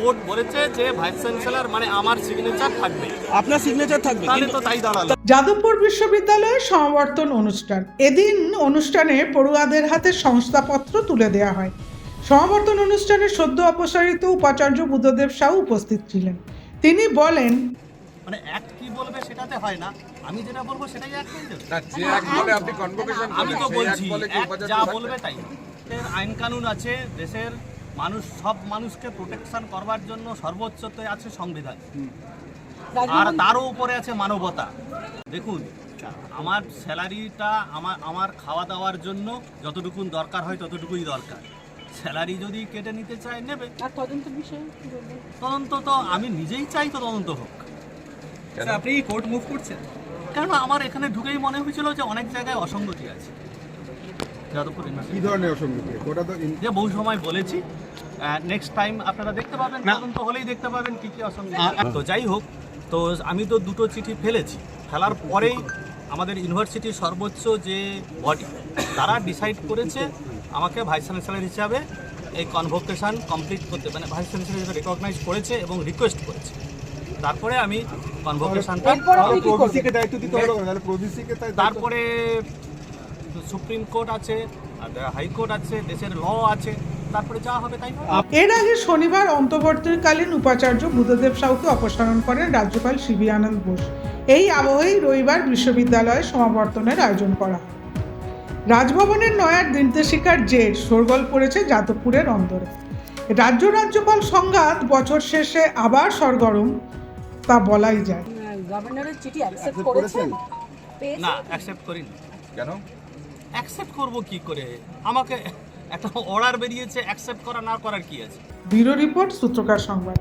Court বলেছে যে vice chancellor মানে আমার সিগনেচার থাকবে। আপনার সিগনেচার থাকবে তাহলে তো তাই দাঁড়াল। যাদবপুর বিশ্ববিদ্যালয়ে সমাবর্তন অনুষ্ঠান। এদিন অনুষ্ঠানে পড়ুয়াদের হাতে সংস্থাপত্র তুলে দেওয়া হয়। সমাবর্তন অনুষ্ঠানে সদ্য অপসারিত উপাচার্য বুদ্ধদেব সাউ উপস্থিত ছিলেন। তিনি বলেন মানে অ্যাক্ট কি বলবে সেটাতে হয় না। আমি যেটা বলব সেটাই না যে এক বলে আপনি কনভোকেশন আমি তো বলছি যা বলবে তাই। আইন কানুন আছে দেশের মানুষ সব মানুষকে প্রোটেকশন করবার জন্য সর্বোচ্চতে আছে সংবিধান। আর তারও উপরে আছে মানবতা। দেখুন আমার স্যালারিটা আমার আমার খাওয়া দাওয়ার জন্য যতটুকুন দরকার হয় ততটুকুই দরকার। স্যালারি যদি কেটে নিতে চায় নেবে। তদন্ত বিষয়ে তদন্ত তো আমি নিজেই চাই তো তদন্ত হোক। আপনি কোর্ট মুভ করছেন কেননা আমার এখানে ঢুকেই মনে হয়েছিল যে অনেক জায়গায় অসঙ্গতি আছে। যাদবপুর কি ধরনের অসঙ্গতি ওটা তো যে বহু সময় বলেছি। নেক্সট টাইম আপনারা দেখতে পাবেন তদন্ত হলেই দেখতে পাবেন কি কি অসঙ্গতি তো যাই হোক তো আমি তো দুটো চিঠি ফেলেছি। ফেলার পরেই আমাদের ইউনিভার্সিটির সর্বোচ্চ যে বডি তারা ডিসাইড করেছে আমাকে ভাইস চ্যান্সেলর হিসাবে এই কনভোকেশন কমপ্লিট করতে মানে ভাইস চ্যান্সেলর হিসেবে রেকগনাইজ করেছে এবং রিকোয়েস্ট করেছে। তারপরে আমি কনভোকেশনটা এরপর সুপ্রিম কোর্ট আছে হাইকোর্ট আছে দেশের ল আছে তারপরে যা হবে তাই এর আগে শনিবার অন্তর্বর্তীকালীন উপাচার্য বুদ্ধদেব সাউকে অপসারণ করেন রাজ্যপাল শিবি আনন্দ বোস। এই আবহেই রবিবার বিশ্ববিদ্যালয়ে সমাবর্তনের আয়োজন করা হয়। রাজভবনের নয়ার নির্দেশিকার জের শোরগোল পড়েছে যাদবপুরের অন্দরে। রাজ্য রাজ্যপাল সংঘাত বছর শেষে আবার সরগরম তা বলাই যায়। গভর্নরের চিঠি অ্যাকসেপ্ট করেছেন? না অ্যাকসেপ্ট করিনি। কেন? অ্যাকসেপ্ট করব কি করে? আমাকে একটা অর্ডার বেরিয়েছে অ্যাকসেপ্ট করা না করার কি আছে? ব্যুরো রিপোর্ট, সূত্রকার সংবাদ।